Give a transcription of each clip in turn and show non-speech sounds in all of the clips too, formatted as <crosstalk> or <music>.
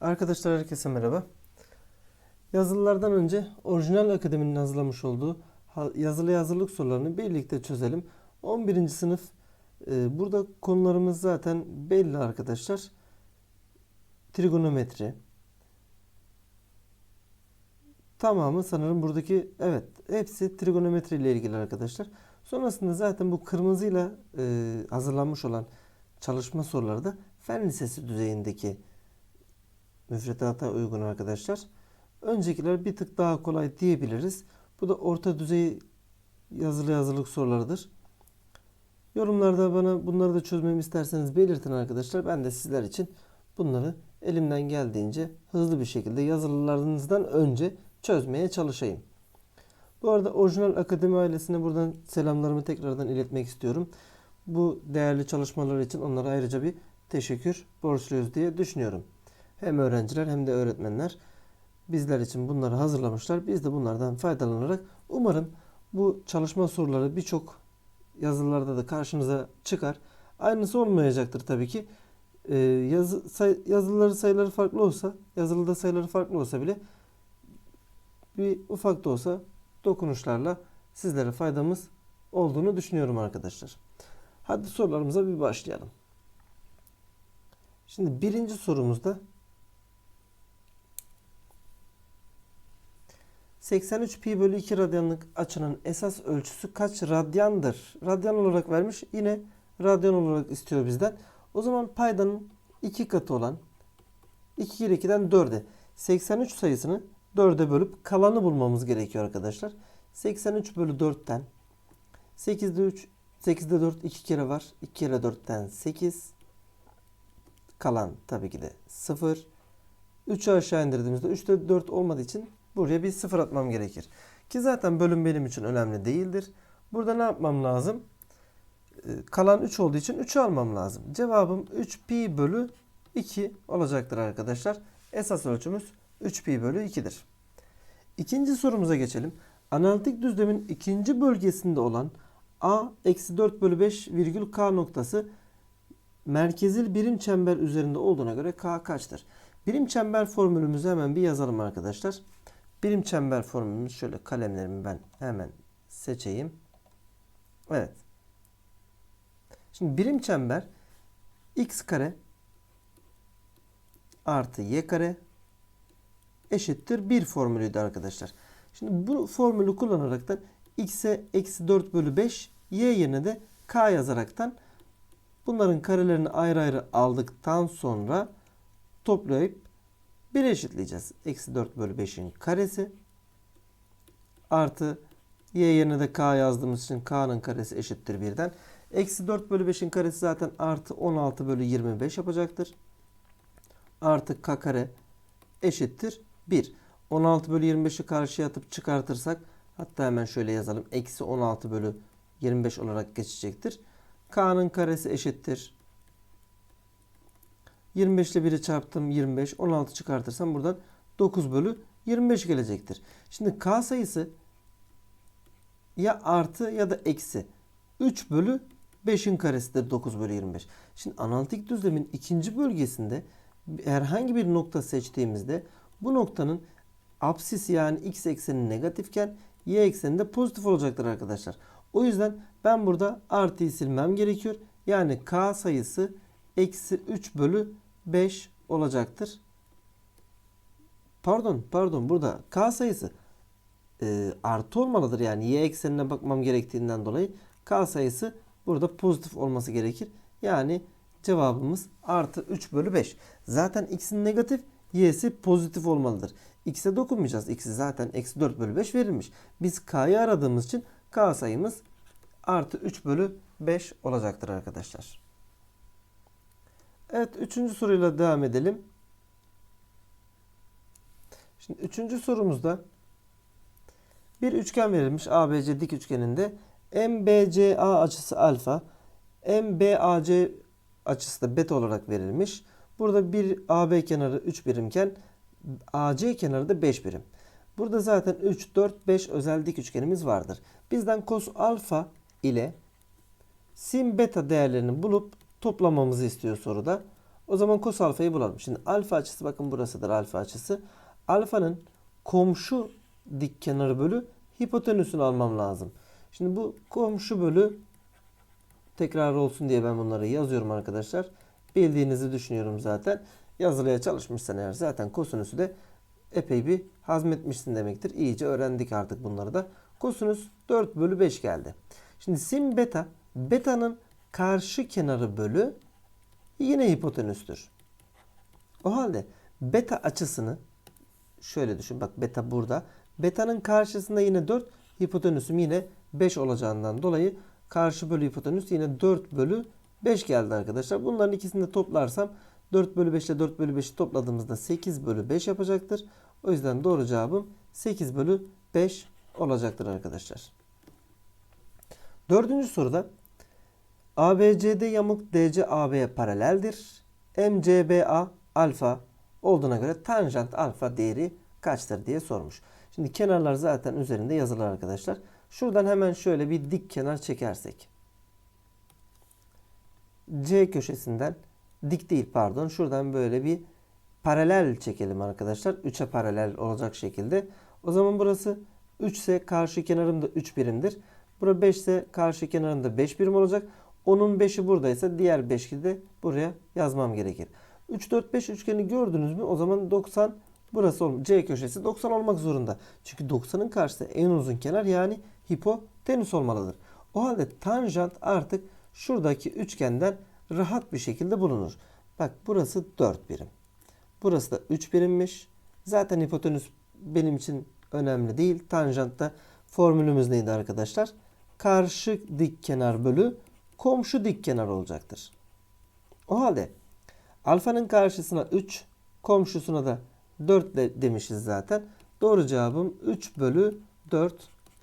Arkadaşlar herkese merhaba. Yazılılardan önce Orijinal Akademi'nin hazırlamış olduğu yazılı hazırlık sorularını birlikte çözelim. 11. sınıf e, burada konularımız zaten belli arkadaşlar. Trigonometri. Tamamı sanırım buradaki evet hepsi trigonometri ile ilgili arkadaşlar. Sonrasında zaten bu kırmızıyla e, hazırlanmış olan çalışma soruları da fen lisesi düzeyindeki müfredata uygun arkadaşlar. Öncekiler bir tık daha kolay diyebiliriz. Bu da orta düzey yazılı yazılık sorularıdır. Yorumlarda bana bunları da çözmemi isterseniz belirtin arkadaşlar. Ben de sizler için bunları elimden geldiğince hızlı bir şekilde yazılılarınızdan önce çözmeye çalışayım. Bu arada Orijinal Akademi ailesine buradan selamlarımı tekrardan iletmek istiyorum. Bu değerli çalışmalar için onlara ayrıca bir teşekkür borçluyuz diye düşünüyorum. Hem öğrenciler hem de öğretmenler bizler için bunları hazırlamışlar. Biz de bunlardan faydalanarak umarım bu çalışma soruları birçok yazılarda da karşınıza çıkar. Aynısı olmayacaktır tabii ki. Ee, yazı, say, yazıları sayıları farklı olsa, yazılıda sayıları farklı olsa bile bir ufak da olsa dokunuşlarla sizlere faydamız olduğunu düşünüyorum arkadaşlar. Hadi sorularımıza bir başlayalım. Şimdi birinci sorumuzda 83 pi bölü 2 radyanlık açının esas ölçüsü kaç radyandır? Radyan olarak vermiş. Yine radyan olarak istiyor bizden. O zaman paydanın iki katı olan 2 kere 2'den 4'e 83 sayısını 4'e bölüp kalanı bulmamız gerekiyor arkadaşlar. 83 bölü 4'ten 8'de 3 8'de 4 2 kere var. 2 kere 4'ten 8 kalan tabii ki de 0. 3'ü aşağı indirdiğimizde 3'te 4 olmadığı için buraya bir 0 atmam gerekir. Ki zaten bölüm benim için önemli değildir. Burada ne yapmam lazım? Ee, Kalan 3 olduğu için 3'ü almam lazım. Cevabım 3 pi bölü 2 olacaktır arkadaşlar. Esas ölçümüz 3 pi bölü 2'dir. İkinci sorumuza geçelim. Analitik düzlemin ikinci bölgesinde olan a eksi 4 bölü 5 virgül k noktası merkezil birim çember üzerinde olduğuna göre k kaçtır? Birim çember formülümüzü hemen bir yazalım arkadaşlar. Birim çember formülümüz şöyle kalemlerimi ben hemen seçeyim. Evet. Şimdi birim çember x kare artı y kare eşittir 1 formülüydü arkadaşlar. Şimdi bu formülü kullanaraktan x'e eksi 4 bölü 5 y yerine de k yazaraktan bunların karelerini ayrı ayrı aldıktan sonra toplayıp 1 eşitleyeceğiz. Eksi 4 bölü 5'in karesi artı y yerine de k yazdığımız için k'nın karesi eşittir 1'den. Eksi 4 bölü 5'in karesi zaten artı 16 bölü 25 yapacaktır. Artı k kare eşittir 1. 16 bölü 25'i karşıya atıp çıkartırsak hatta hemen şöyle yazalım. Eksi 16 bölü 25 olarak geçecektir. K'nın karesi eşittir. 25 ile 1'i çarptım 25. 16 çıkartırsam buradan 9 bölü 25 gelecektir. Şimdi K sayısı ya artı ya da eksi. 3 bölü 5'in karesidir 9 bölü 25. Şimdi analitik düzlemin ikinci bölgesinde herhangi bir nokta seçtiğimizde bu noktanın apsisi yani x ekseni negatifken y ekseni de pozitif olacaktır arkadaşlar. O yüzden ben burada artıyı silmem gerekiyor. Yani k sayısı eksi 3 bölü 5 olacaktır. Pardon pardon burada k sayısı e, artı olmalıdır. Yani y eksenine bakmam gerektiğinden dolayı k sayısı burada pozitif olması gerekir. Yani cevabımız artı 3 bölü 5. Zaten x'in negatif y'si pozitif olmalıdır. X'e dokunmayacağız. X'i zaten eksi 4 bölü 5 verilmiş. Biz k'yı aradığımız için k sayımız artı 3 bölü 5 olacaktır arkadaşlar. Evet üçüncü soruyla devam edelim. Şimdi üçüncü sorumuzda bir üçgen verilmiş ABC dik üçgeninde MBCA açısı alfa, MBAC açısı da beta olarak verilmiş. Burada bir AB kenarı 3 birimken AC kenarı da 5 birim. Burada zaten 3, 4, 5 özel dik üçgenimiz vardır. Bizden cos alfa ile sin beta değerlerini bulup toplamamızı istiyor soruda. O zaman kos alfayı bulalım. Şimdi alfa açısı bakın burasıdır alfa açısı. Alfanın komşu dik kenarı bölü hipotenüsünü almam lazım. Şimdi bu komşu bölü tekrar olsun diye ben bunları yazıyorum arkadaşlar. Bildiğinizi düşünüyorum zaten. Yazılıya çalışmışsan eğer zaten kosinüsü de epey bir hazmetmişsin demektir. İyice öğrendik artık bunları da. Kosinüs 4 bölü 5 geldi. Şimdi sin beta, beta'nın karşı kenarı bölü yine hipotenüstür. O halde beta açısını şöyle düşün. Bak beta burada. Beta'nın karşısında yine 4, hipotenüsüm yine 5 olacağından dolayı karşı bölü hipotenüs yine 4 bölü 5 geldi arkadaşlar. Bunların ikisini de toplarsam 4 bölü 5 ile 4 bölü 5'i topladığımızda 8 bölü 5 yapacaktır. O yüzden doğru cevabım 8 bölü 5 olacaktır arkadaşlar. Dördüncü soruda ABCD yamuk DC AB'ye paraleldir. MCBA alfa olduğuna göre tanjant alfa değeri kaçtır diye sormuş. Şimdi kenarlar zaten üzerinde yazılı arkadaşlar. Şuradan hemen şöyle bir dik kenar çekersek. C köşesinden dik değil pardon. Şuradan böyle bir paralel çekelim arkadaşlar. 3'e paralel olacak şekilde. O zaman burası 3 ise karşı kenarım da 3 birimdir. Bura 5 ise karşı kenarım da 5 birim olacak. Onun 5'i buradaysa diğer 5'i de buraya yazmam gerekir. 3 4 5 üçgeni gördünüz mü? O zaman 90 burası C köşesi 90 olmak zorunda. Çünkü 90'ın karşısı en uzun kenar yani hipotenüs olmalıdır. O halde tanjant artık şuradaki üçgenden rahat bir şekilde bulunur. Bak burası 4 birim. Burası da 3 birimmiş. Zaten hipotenüs benim için önemli değil. Tanjantta formülümüz neydi arkadaşlar? Karşı dik kenar bölü komşu dik kenar olacaktır. O halde alfanın karşısına 3, komşusuna da 4 de demişiz zaten. Doğru cevabım 3 bölü 4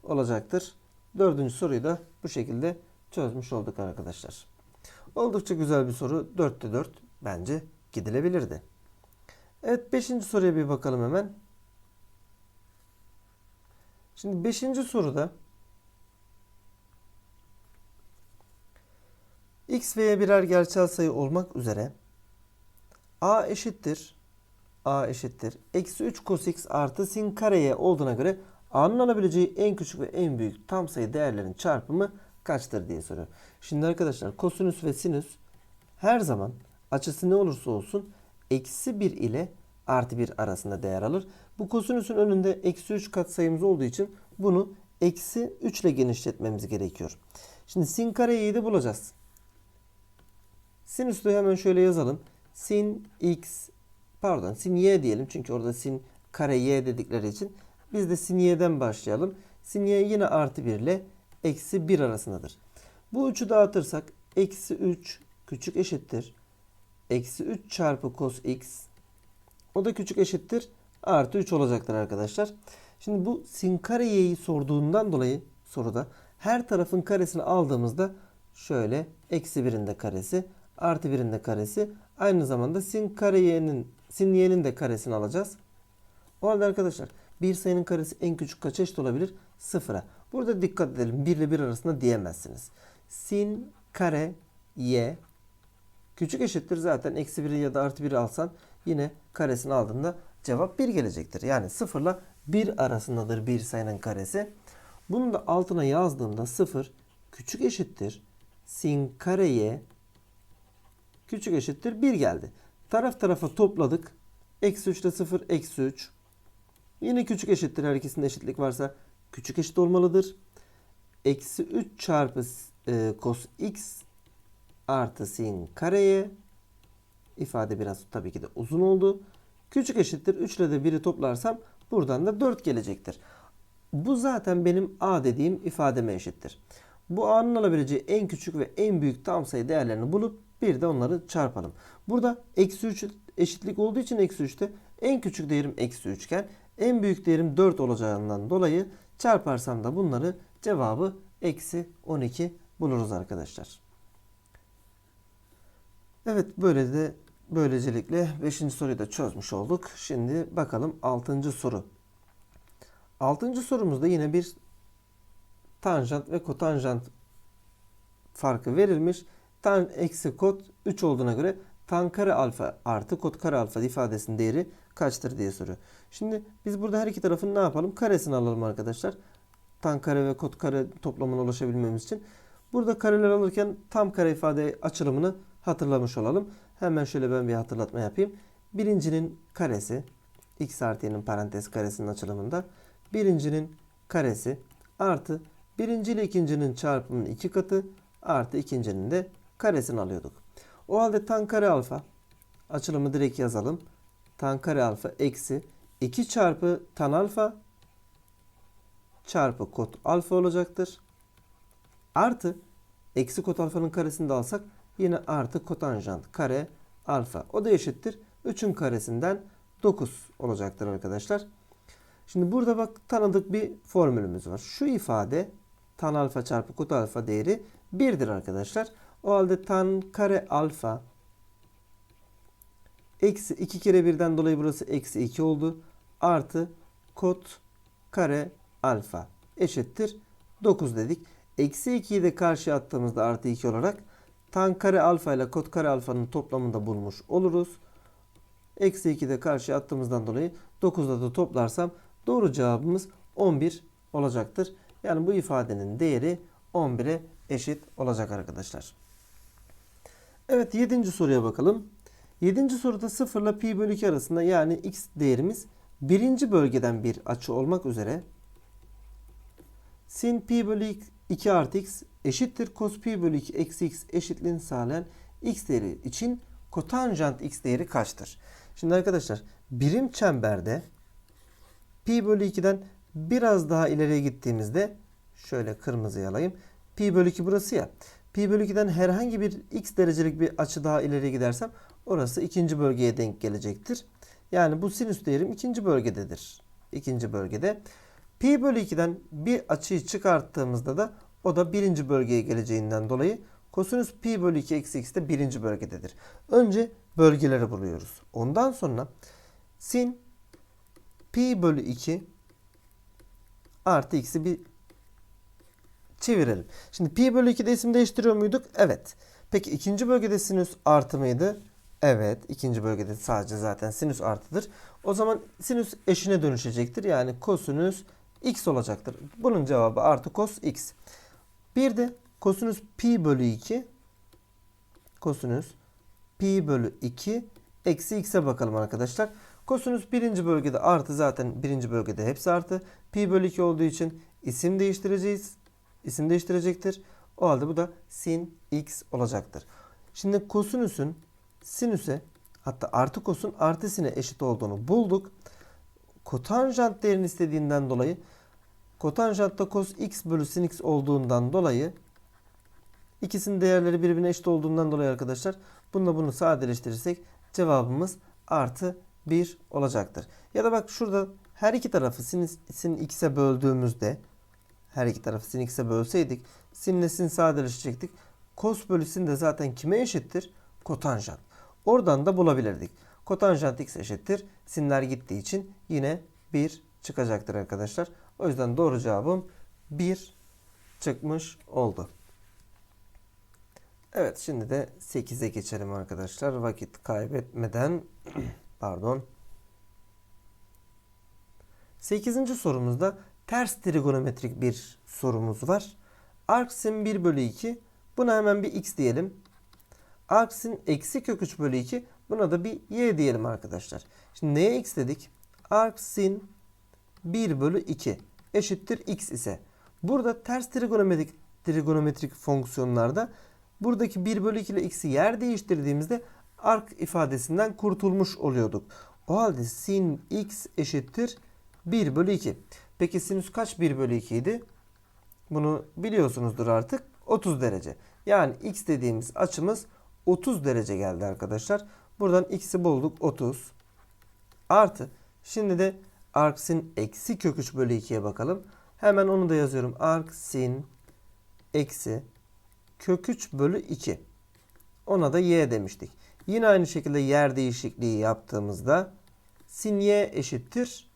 olacaktır. Dördüncü soruyu da bu şekilde çözmüş olduk arkadaşlar. Oldukça güzel bir soru. 4'te 4 bence gidilebilirdi. Evet 5. soruya bir bakalım hemen. Şimdi 5. soruda x ve y birer gerçel sayı olmak üzere a eşittir a eşittir eksi 3 cos x artı sin kare y olduğuna göre a'nın alabileceği en küçük ve en büyük tam sayı değerlerin çarpımı kaçtır diye soruyor. Şimdi arkadaşlar kosinüs ve sinüs her zaman açısı ne olursa olsun eksi 1 ile artı 1 arasında değer alır. Bu kosinüsün önünde eksi 3 katsayımız olduğu için bunu eksi 3 ile genişletmemiz gerekiyor. Şimdi sin kare y'yi de bulacağız. Sinüsü hemen şöyle yazalım. Sin x pardon sin y diyelim çünkü orada sin kare y dedikleri için biz de sin y'den başlayalım. Sin y yine artı 1 ile eksi 1 arasındadır. Bu 3'ü dağıtırsak eksi 3 küçük eşittir. Eksi 3 çarpı cos x o da küçük eşittir. Artı 3 olacaktır arkadaşlar. Şimdi bu sin kare y'yi sorduğundan dolayı soruda her tarafın karesini aldığımızda şöyle eksi 1'in de karesi artı 1'in de karesi aynı zamanda sin kare y'nin sin y'nin de karesini alacağız. O halde arkadaşlar bir sayının karesi en küçük kaç eşit olabilir? Sıfıra. Burada dikkat edelim. 1 ile 1 arasında diyemezsiniz. Sin kare y küçük eşittir zaten eksi 1'i ya da artı 1'i alsan yine karesini aldığında cevap 1 gelecektir. Yani 0 ile 1 arasındadır bir sayının karesi. Bunu da altına yazdığımda 0 küçük eşittir sin kare y küçük eşittir 1 geldi. Taraf tarafa topladık. Eksi 3 ile 0 eksi 3. Yine küçük eşittir. Her ikisinde eşitlik varsa küçük eşit olmalıdır. Eksi 3 çarpı e, cos x artı sin kareye ifade biraz tabii ki de uzun oldu. Küçük eşittir. 3 ile de 1'i toplarsam buradan da 4 gelecektir. Bu zaten benim a dediğim ifademe eşittir. Bu a'nın alabileceği en küçük ve en büyük tam sayı değerlerini bulup bir de onları çarpalım. Burada eksi 3 eşitlik olduğu için eksi 3'te en küçük değerim eksi 3 iken en büyük değerim 4 olacağından dolayı çarparsam da bunları cevabı eksi 12 buluruz arkadaşlar. Evet böyle de böylecelikle 5. soruyu da çözmüş olduk. Şimdi bakalım 6. soru. 6. sorumuzda yine bir tanjant ve kotanjant farkı verilmiş. Tan eksi kot 3 olduğuna göre tan kare alfa artı kod kare alfa ifadesinin değeri kaçtır diye soruyor. Şimdi biz burada her iki tarafın ne yapalım? Karesini alalım arkadaşlar. Tan kare ve kod kare toplamına ulaşabilmemiz için. Burada kareler alırken tam kare ifade açılımını hatırlamış olalım. Hemen şöyle ben bir hatırlatma yapayım. Birincinin karesi x artı y'nin parantez karesinin açılımında birincinin karesi artı birinci ile ikincinin çarpımının iki katı artı ikincinin de karesini alıyorduk. O halde tan kare alfa açılımı direkt yazalım. Tan kare alfa eksi 2 çarpı tan alfa çarpı kod alfa olacaktır. Artı eksi kod alfanın karesini de alsak yine artı kotanjant kare alfa. O da eşittir. 3'ün karesinden 9 olacaktır arkadaşlar. Şimdi burada bak tanıdık bir formülümüz var. Şu ifade tan alfa çarpı kod alfa değeri 1'dir arkadaşlar. O halde tan kare alfa eksi 2 kere 1'den dolayı burası eksi 2 oldu. Artı kod kare alfa eşittir 9 dedik. Eksi 2'yi de karşıya attığımızda artı 2 olarak tan kare alfa ile kod kare alfanın toplamını da bulmuş oluruz. Eksi 2 de karşıya attığımızdan dolayı 9'da da toplarsam doğru cevabımız 11 olacaktır. Yani bu ifadenin değeri 11'e eşit olacak arkadaşlar. Evet 7. soruya bakalım. 7. soruda 0 ile pi bölü 2 arasında yani x değerimiz birinci bölgeden bir açı olmak üzere sin pi bölü 2 artı x eşittir cos pi bölü 2 eksi x eşitliğini sağlayan x değeri için kotanjant x değeri kaçtır? Şimdi arkadaşlar birim çemberde pi bölü 2'den biraz daha ileriye gittiğimizde şöyle kırmızıya alayım. Pi bölü 2 burası ya. Pi bölü 2'den herhangi bir x derecelik bir açı daha ileriye gidersem orası ikinci bölgeye denk gelecektir. Yani bu sinüs değerim ikinci bölgededir. İkinci bölgede. Pi bölü 2'den bir açıyı çıkarttığımızda da o da birinci bölgeye geleceğinden dolayı kosinüs pi bölü 2 eksi x de birinci bölgededir. Önce bölgeleri buluyoruz. Ondan sonra sin pi bölü 2 artı x'i bir çevirelim. Şimdi pi bölü 2'de isim değiştiriyor muyduk? Evet. Peki ikinci bölgede sinüs artı mıydı? Evet. ikinci bölgede sadece zaten sinüs artıdır. O zaman sinüs eşine dönüşecektir. Yani kosinüs x olacaktır. Bunun cevabı artı cos x. Bir de kosinüs pi bölü 2 kosinüs pi bölü 2 eksi x'e bakalım arkadaşlar. Kosinüs birinci bölgede artı zaten birinci bölgede hepsi artı. Pi bölü 2 olduğu için isim değiştireceğiz. İsim değiştirecektir. O halde bu da sin x olacaktır. Şimdi kosinüsün sinüse hatta artı kosun artı sine eşit olduğunu bulduk. Kotanjant değerini istediğinden dolayı kotanjantta cos x bölü sin x olduğundan dolayı ikisinin değerleri birbirine eşit olduğundan dolayı arkadaşlar bununla bunu sadeleştirirsek cevabımız artı 1 olacaktır. Ya da bak şurada her iki tarafı sin, sin x'e böldüğümüzde her iki tarafı sin x'e bölseydik sin ile sin sadeleşecektik. Cos bölü sin de zaten kime eşittir? Kotanjant. Oradan da bulabilirdik. Kotanjant x eşittir. Sinler gittiği için yine 1 çıkacaktır arkadaşlar. O yüzden doğru cevabım 1 çıkmış oldu. Evet şimdi de 8'e geçelim arkadaşlar. Vakit kaybetmeden <clears throat> pardon. 8. sorumuzda ters trigonometrik bir sorumuz var. Arksin 1 bölü 2. Buna hemen bir x diyelim. Arksin eksi kök 3 bölü 2. Buna da bir y diyelim arkadaşlar. Şimdi neye x dedik? Arksin 1 bölü 2 eşittir x ise. Burada ters trigonometrik, trigonometrik fonksiyonlarda buradaki 1 bölü 2 ile x'i yer değiştirdiğimizde ark ifadesinden kurtulmuş oluyorduk. O halde sin x eşittir 1 bölü 2. Peki sinüs kaç 1 bölü 2 idi? Bunu biliyorsunuzdur artık. 30 derece. Yani x dediğimiz açımız 30 derece geldi arkadaşlar. Buradan x'i bulduk 30. Artı. Şimdi de arc sin eksi kök 3 bölü 2'ye bakalım. Hemen onu da yazıyorum. Arc sin eksi kök 3 bölü 2. Ona da y demiştik. Yine aynı şekilde yer değişikliği yaptığımızda sin y eşittir.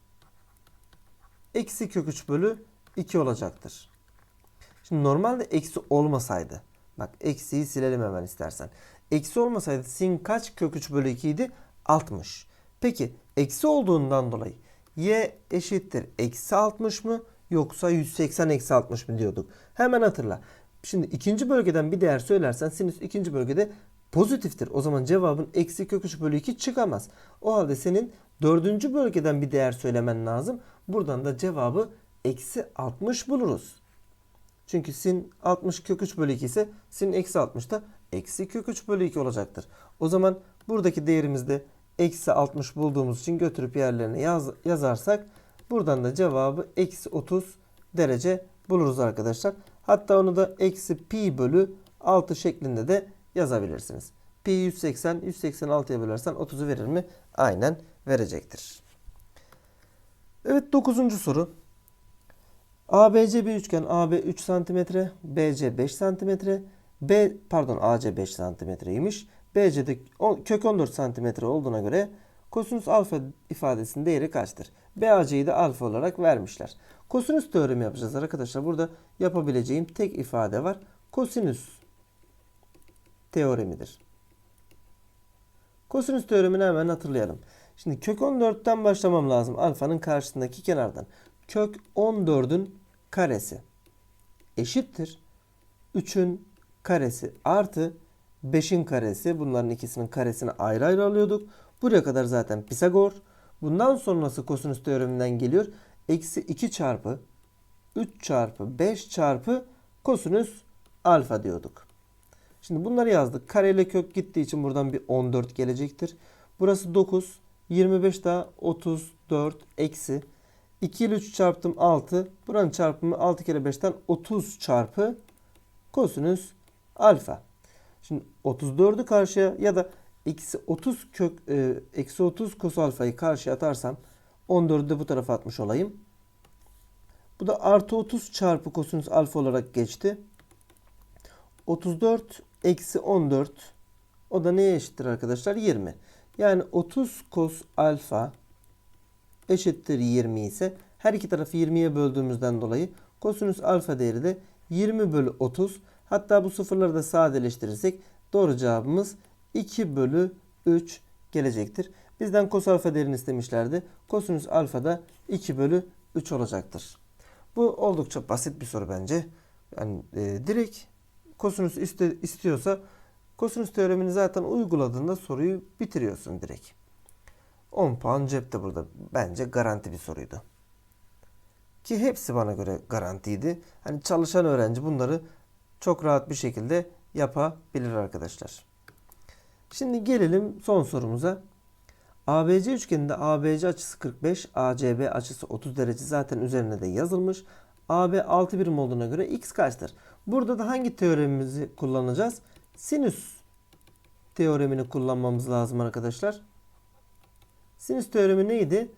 Eksi kök 3 bölü 2 olacaktır. Şimdi normalde eksi olmasaydı. Bak eksiyi silelim hemen istersen. Eksi olmasaydı sin kaç kök 3 bölü 2 idi? 60. Peki eksi olduğundan dolayı y eşittir eksi 60 mı yoksa 180 eksi 60 mı diyorduk. Hemen hatırla. Şimdi ikinci bölgeden bir değer söylersen sinüs ikinci bölgede pozitiftir. O zaman cevabın eksi kök 3 bölü 2 çıkamaz. O halde senin dördüncü bölgeden bir değer söylemen lazım. Buradan da cevabı eksi 60 buluruz. Çünkü sin 60 kök 3 bölü 2 ise sin eksi 60 da eksi kök 3 bölü 2 olacaktır. O zaman buradaki değerimizde eksi 60 bulduğumuz için götürüp yerlerine yaz, yazarsak buradan da cevabı eksi 30 derece buluruz arkadaşlar. Hatta onu da eksi pi bölü 6 şeklinde de yazabilirsiniz. Pi 180, 186'ya bölersen 30'u verir mi? Aynen verecektir. Evet 9. soru. ABC bir üçgen AB 3 cm, BC 5 cm, B pardon AC 5 cm'ymiş. BC'de kök 14 cm olduğuna göre kosinüs alfa ifadesinin değeri kaçtır? BAC'yi de alfa olarak vermişler. Kosinüs teoremi yapacağız arkadaşlar. Burada yapabileceğim tek ifade var. Kosinüs teoremidir. Kosinüs teoremini hemen hatırlayalım. Şimdi kök 14'ten başlamam lazım. Alfanın karşısındaki kenardan. Kök 14'ün karesi eşittir. 3'ün karesi artı 5'in karesi. Bunların ikisinin karesini ayrı ayrı alıyorduk. Buraya kadar zaten Pisagor. Bundan sonrası kosinüs teoreminden geliyor. Eksi 2 çarpı 3 çarpı 5 çarpı kosinüs alfa diyorduk. Şimdi bunları yazdık. Kareyle kök gittiği için buradan bir 14 gelecektir. Burası 9. 25 daha 34 eksi 2 ile 3 çarptım 6. Buranın çarpımı 6 kere 5'ten 30 çarpı kosinüs alfa. Şimdi 34'ü karşıya ya da eksi 30 kök e, eksi 30 kos alfayı karşıya atarsam 14'ü de bu tarafa atmış olayım. Bu da artı 30 çarpı kosinüs alfa olarak geçti. 34 eksi 14 o da neye eşittir arkadaşlar? 20. Yani 30 kos alfa eşittir 20 ise her iki tarafı 20'ye böldüğümüzden dolayı kosinüs alfa değeri de 20 bölü 30. Hatta bu sıfırları da sadeleştirirsek doğru cevabımız 2 bölü 3 gelecektir. Bizden kos alfa değerini istemişlerdi. Kosinüs alfa da 2 bölü 3 olacaktır. Bu oldukça basit bir soru bence. Yani e, direkt kosinüs iste, istiyorsa kosinüs teoremini zaten uyguladığında soruyu bitiriyorsun direkt. 10 puan cepte burada. Bence garanti bir soruydu. Ki hepsi bana göre garantiydi. Hani çalışan öğrenci bunları çok rahat bir şekilde yapabilir arkadaşlar. Şimdi gelelim son sorumuza. ABC üçgeninde ABC açısı 45, ACB açısı 30 derece zaten üzerine de yazılmış. AB 6 birim olduğuna göre x kaçtır? Burada da hangi teoremimizi kullanacağız? Sinüs teoremini kullanmamız lazım arkadaşlar. Sinüs teoremi neydi?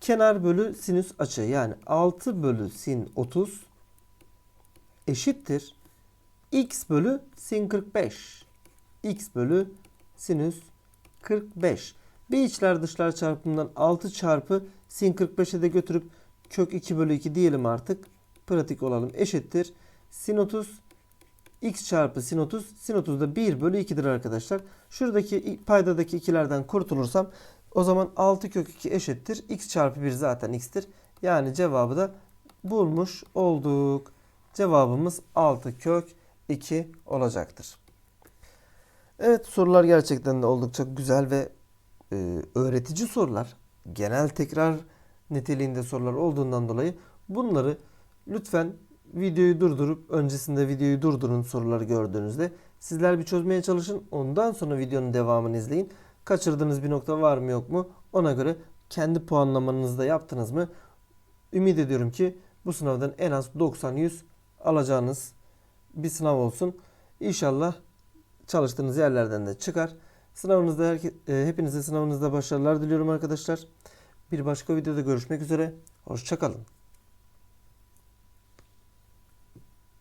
Kenar bölü sinüs açı yani 6 bölü sin 30 eşittir x bölü sin 45. x bölü sinüs 45. Bir içler dışlar çarpımından 6 çarpı sin 45'e de götürüp kök 2 bölü 2 diyelim artık. Pratik olalım. Eşittir. Sin 30 x çarpı sin 30. Sin 30 da 1 bölü 2'dir arkadaşlar. Şuradaki paydadaki ikilerden kurtulursam o zaman 6 kök 2 eşittir. x çarpı 1 zaten x'tir. Yani cevabı da bulmuş olduk. Cevabımız 6 kök 2 olacaktır. Evet sorular gerçekten de oldukça güzel ve e, öğretici sorular. Genel tekrar niteliğinde sorular olduğundan dolayı bunları lütfen videoyu durdurup öncesinde videoyu durdurun soruları gördüğünüzde. Sizler bir çözmeye çalışın. Ondan sonra videonun devamını izleyin. Kaçırdığınız bir nokta var mı yok mu? Ona göre kendi puanlamanızı da yaptınız mı? Ümit ediyorum ki bu sınavdan en az 90-100 alacağınız bir sınav olsun. İnşallah çalıştığınız yerlerden de çıkar. Sınavınızda herke, e, hepinize sınavınızda başarılar diliyorum arkadaşlar. Bir başka videoda görüşmek üzere. Hoşçakalın.